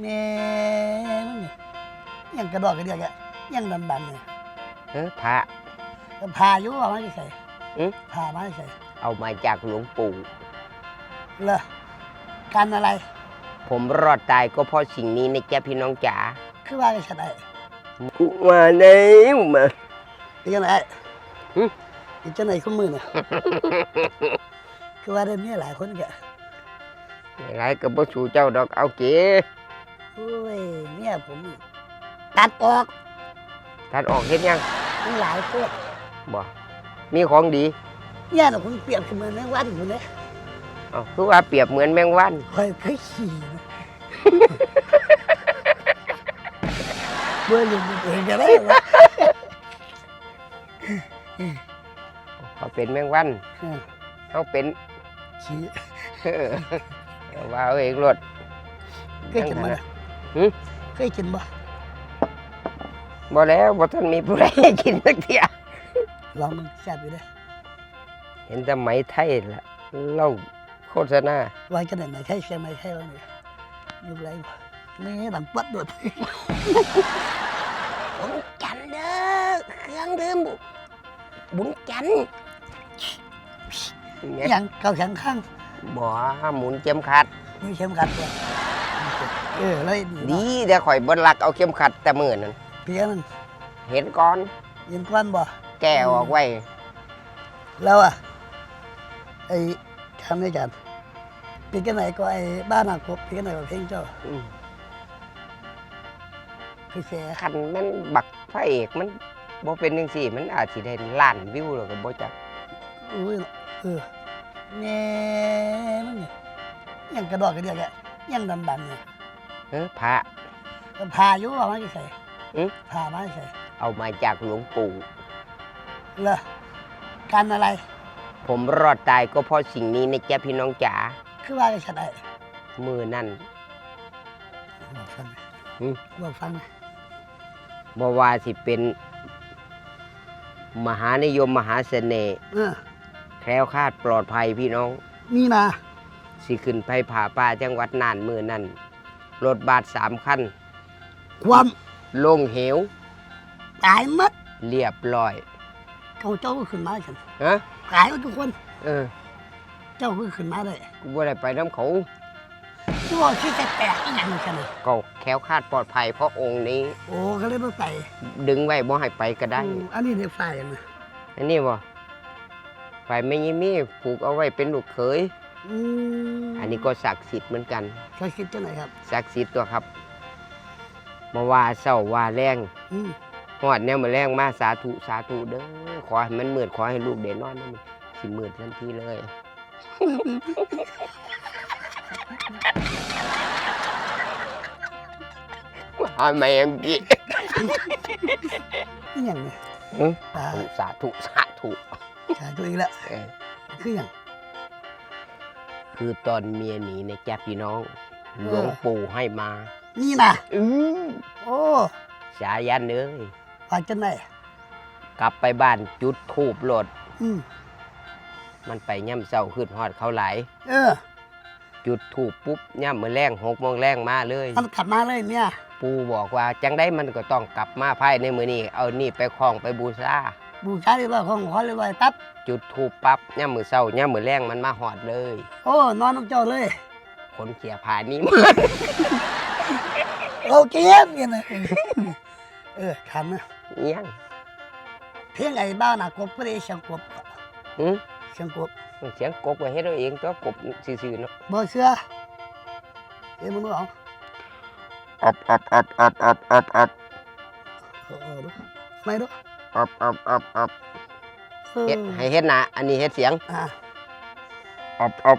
แม่มันนี่ยังกระดอกกระเดียกอะยังดำดำเนี่ยเออพระก็พาอยู่ว่ามันจะใส่อืมพามันจะใส่เอามาจากหลวงปู่ เลอการอะไรผมรอดตายก็เพราะสิ่งนี้นะจ๊ะพี่น้องจ๋าคือว่าจะใส่มาไหนมาเป็นยังไงหึเป็นจังไหนข้อมือเนี่ยคือว่าได้เมียหลายคนแกไรก็บ่สู่เจ้าดอกเอาเก๋ โอ้ยเมียผมนี่ตัดออกท่านออกเฮ็ดยังมันหลายโคตรบ่มีของดีเนี่ยน่ะผมเปรียบเสมือนแมงวันอยู่เลยเอาคือว่าเปรียบเหมือนแมงวันคอยเคยขี่นะเบื่อลืมตัวเองจะได้วะเขาเป็นแมงวันอืมเขาเป็นขี่ เออเอาว่าเอาเองรถเคยกินบ่จังเนี่ย หึ เคยกินบ่บ่แล้วบ่ท่านมีผู้ใดให้กินสักเที่ยลองมึงแซ่บอยู่เด้อเห็นแต่ไหมไทยละเล่าโฆษณาไว้กันไหนใช่เชียงใหม่ใช่แล้วเนี่ยอยู่ไรบ่นี่หลังปัดโดด บุญจันทร์เด้อเครื่องดื่มบุญจันทร์เนี่ยยังเก่าแข็งข้างบ่หมุนเข็มขัด มีเข็มขัดด้วย เออเลยดีดีเดี๋ยวข่อยบ่ลักเอาเข็มขัดแต่มื้อนั้นเพียงมันเห็นก่อนยินกวนบ่แก้ออกไว้แล้วอะไอ้ทำด้วยกันปีกันไหนก็ไอ้บ้านหนักกบปีกันไหนก็เพลงเจ้าอืมคือแชร์คันมันบักพระเอกมันบ่เป็นจังซี่ มันอาจสิได้ล้านวิวแล้วก็บ่จักอุ้ยเออแม่มันนี่ยังกระดอกกระเดียกอะยังดำดำเนี่ย เออพระก็พาอยู่ว่ามันจะใส่อืม พามันจะใส่เอามาจากหลวงปู่เลอการอะไร ผมรอดตายก็เพราะสิ่งนี้นะจ๊ะพี่น้องจ๋าคือว่าจะใส่ได้มือนั่น บอกฟังหน่อยอืม บอกฟังหน่อยบ่ว่าสิเป็น มหานิยมมหาเสน่ห์เออ แคล้วคลาดปลอดภัยพี่น้องนี่นะสิขึ้นไปผาป่าจังหวัดน่านมือนั่น รถบาสสามคันความลงเหว ตายหมัดเรียบร้อย เขาเจ้าก็ขึ้นมาฉันฮะ ตายหมดทุกคนเออ เจ้าก็ขึ้นมาได้กูบ่ได้ไปน้ำเขา ที่ว่าที่แปลกๆอีกอย่างหนึงกันนะก็แคล้วคลาดปลอดภัยเพราะองค์นี้ โอ้ก็เลยมาใส่ดึงไว้บ่ให้ไปก็ได้ อืมอันนี้ในฝ่ายนะอันนี้บ่ไฟไม่ยิมีผูกเอาไว้เป็นลูกเขย อืมอันนี้ก็ศักดิ์สิทธิ์เหมือนกันใช้คิดจะไหนครับศักดิ์สิทธิ์ตัวครับมาว่าเศร้าว่าแรงอืมหอดเนี่ยมาแรงมาสาธุสาธุเด้อขอให้มันมืดขอให้ลูกเด่นนอนนั่นสิมืดทันทีเลยอาแมงกี้ นี่อย่างเนี่ยอืม ตาสาธุสาธุชายตัวเองละเออ คืออย่าง คือตอนเมียหนีนะจ๊ะพี่น้อง หลวงปู่ให้มา นี่นะอือโอ้สายันเอ้ยฝากจังไหนกลับไปบ้านจุดทูบโหลด อืมมันไปย่ำเศร้าขึ้นฮอดเขาหลาย เออ จุดถูกปุ๊บย่ำมือแรงหกโมงแรงมาเลย มันกลับมาเลยเนี่ย ปูบอกว่า จังได้มันก็ต้องกลับมาภายในมือนี้เอานี่ไปคล้องไปบูชา บูชาเรียบร้อยของขอเรียบร้อยปั๊บจุดถูกปั๊บย่ำมือเศร้าย่ำมือแรงมันมาหอดเลย โอ้นอนน้ำเจ้าเลยคนเขียผานี้มาโอเคเนี่ยนะเออทำนะเอียงเพียงไอ้บ้านน่ะกบก็ได้เสียงกบหืมเสียงกบเสียงกบก็เฮ็ดเอาเองตัวกบซื่อๆเนาะบ่เชื่อเอ้ยมึงรู้เอาอับอับอับอับอับอับอับเออเออดูไม่ดู อับอับอับอับเออเฮ็ดให้เฮ็ดหนะอันนี้เฮ็ดเสียง อ่าอับอับ